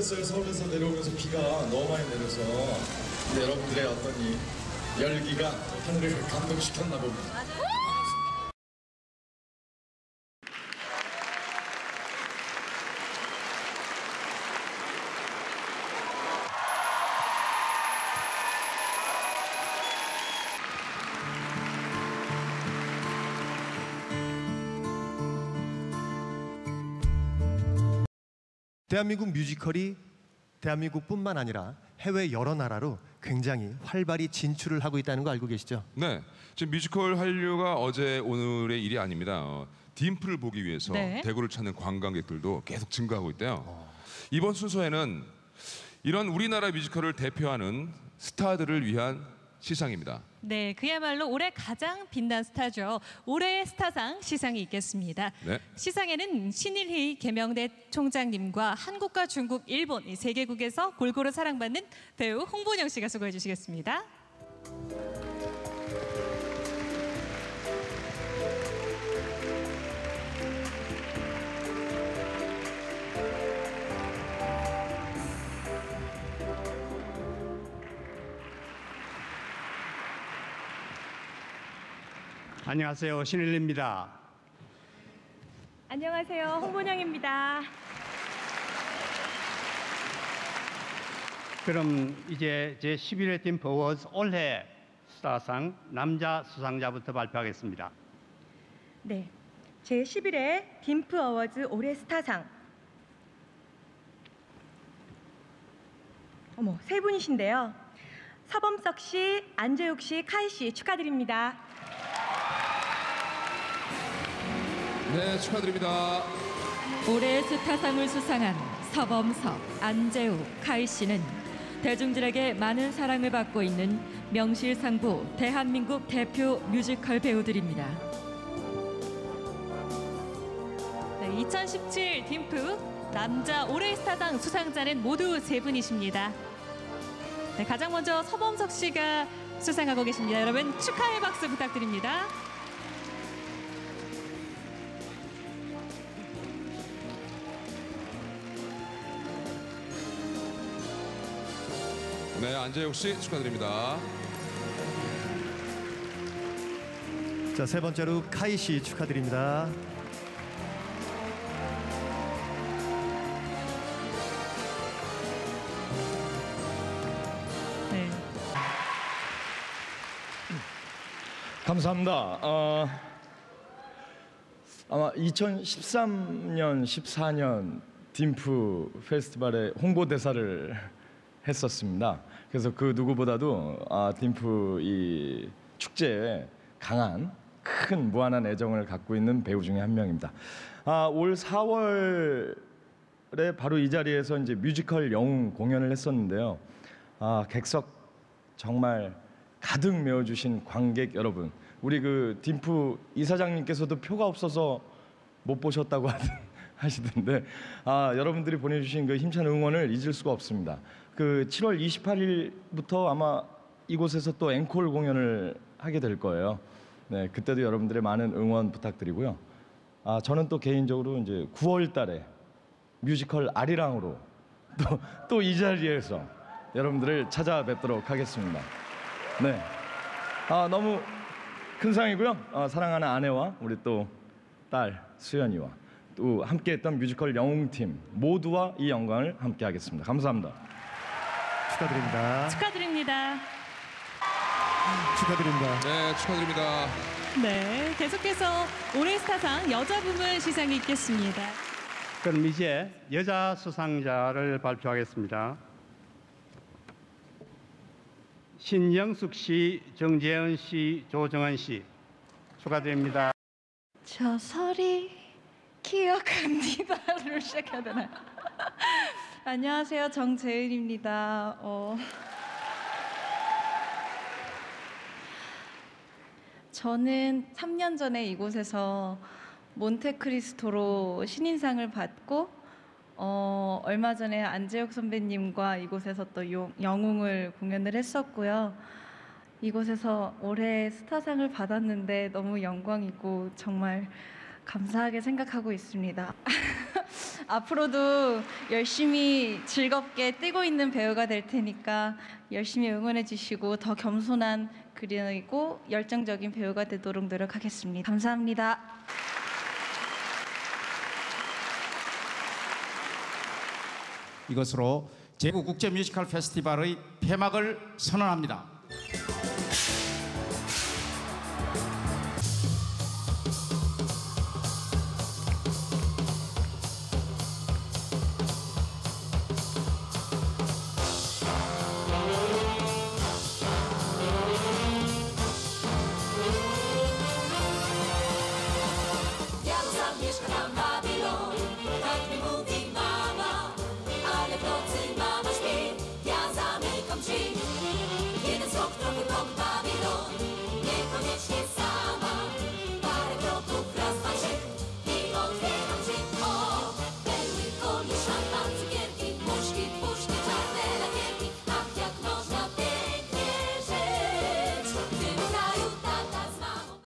했어요. 서울에서 내려오면서 비가 너무 많이 내려서. 여러분들의 어떤 이 열기가 하늘을 감동시켰나 봅니다. 대한민국 뮤지컬이 대한민국뿐만 아니라 해외 여러 나라로 굉장히 활발히 진출을 하고 있다는 거 알고 계시죠? 네, 지금 뮤지컬 한류가 어제 오늘의 일이 아닙니다. 어, 딤플을 보기 위해서 네. 대구를 찾는 관광객들도 계속 증가하고 있대요. 이번 순서에는 이런 우리나라 뮤지컬을 대표하는 스타들을 위한 시상입니다. 네, 그야말로 올해 가장 빛난 스타죠. 올해의 스타상 시상이 있겠습니다. 네. 시상에는 신일희 개명대 총장님과 한국과 중국, 일본 이 세 개국에서 골고루 사랑받는 배우 홍본영 씨가 수고해 주시겠습니다. 안녕하세요. 신일리입니다. 안녕하세요, 홍본영입니다. 그럼 이제 제 11회 팀 버워즈 올해 스타상 남자 수상자부터 발표하겠습니다. 네. 제 11회 딤프 어워즈 올해 스타상. 어머, 세 분이신데요. 서범석 씨, 안재욱 씨, 카이 씨 축하드립니다. 네, 축하드립니다. 올해 스타상을 수상한 서범석, 안재욱, 카이 씨는 대중들에게 많은 사랑을 받고 있는 명실상부 대한민국 대표 뮤지컬 배우들입니다. 네, 2017 딤프 남자 올해 스타상 수상자는 모두 세 분이십니다. 네, 가장 먼저 서범석 씨가 수상하고 계십니다. 여러분 축하의 박수 부탁드립니다. 네, 안재욱 씨 축하드립니다. 자, 세 번째로 카이 씨 축하드립니다. 네. 감사합니다. 어, 아마 2013년, 14년 딤프 페스티벌의 홍보 대사를 했었습니다. 그래서 그 누구보다도 아, 딤프 이 축제에 강한 큰 무한한 애정을 갖고 있는 배우 중에 한 명입니다. 아, 올 4월에 바로 이 자리에서 이제 뮤지컬 영웅 공연을 했었는데요. 아, 객석 정말 가득 메워주신 관객 여러분, 우리 그 딤프 이사장님께서도 표가 없어서 못 보셨다고 하던- 하시던데, 아 여러분들이 보내주신 그 힘찬 응원을 잊을 수가 없습니다. 그 7월 28일부터 아마 이곳에서 또 앵콜 공연을 하게 될 거예요. 네, 그때도 여러분들의 많은 응원 부탁드리고요. 아 저는 또 개인적으로 이제 9월달에 뮤지컬 아리랑으로 또 또 이 자리에서 여러분들을 찾아뵙도록 하겠습니다. 네. 아 너무 큰 상이고요. 아, 사랑하는 아내와 우리 또 딸 수연이와 또 함께했던 뮤지컬 영웅팀 모두와 이 영광을 함께하겠습니다. 감사합니다. 축하드립니다. 축하드립니다. 축하드립니다. 네, 축하드립니다. 네, 계속해서 올해 스타상 여자 부문 시상이 있겠습니다. 그럼 이제 여자 수상자를 발표하겠습니다. 신영숙 씨, 정재은 씨, 조정은 씨 축하드립니다. 저 설이 기억합니다를 시작해야 되나요? 안녕하세요, 정재은입니다. 어... 저는 3년 전에 이곳에서 몬테크리스토로 신인상을 받고 어, 얼마 전에 안재욱 선배님과 이곳에서 또 용- 영웅을 공연을 했었고요. 이곳에서 올해 스타상을 받았는데 너무 영광이고 정말 감사하게 생각하고 있습니다. 앞으로도 열심히 즐겁게 뛰고 있는 배우가 될 테니까 열심히 응원해 주시고 더 겸손한 그리고 열정적인 배우가 되도록 노력하겠습니다. 감사합니다. 이것으로 제국 국제 뮤지컬 페스티벌의 폐막을 선언합니다.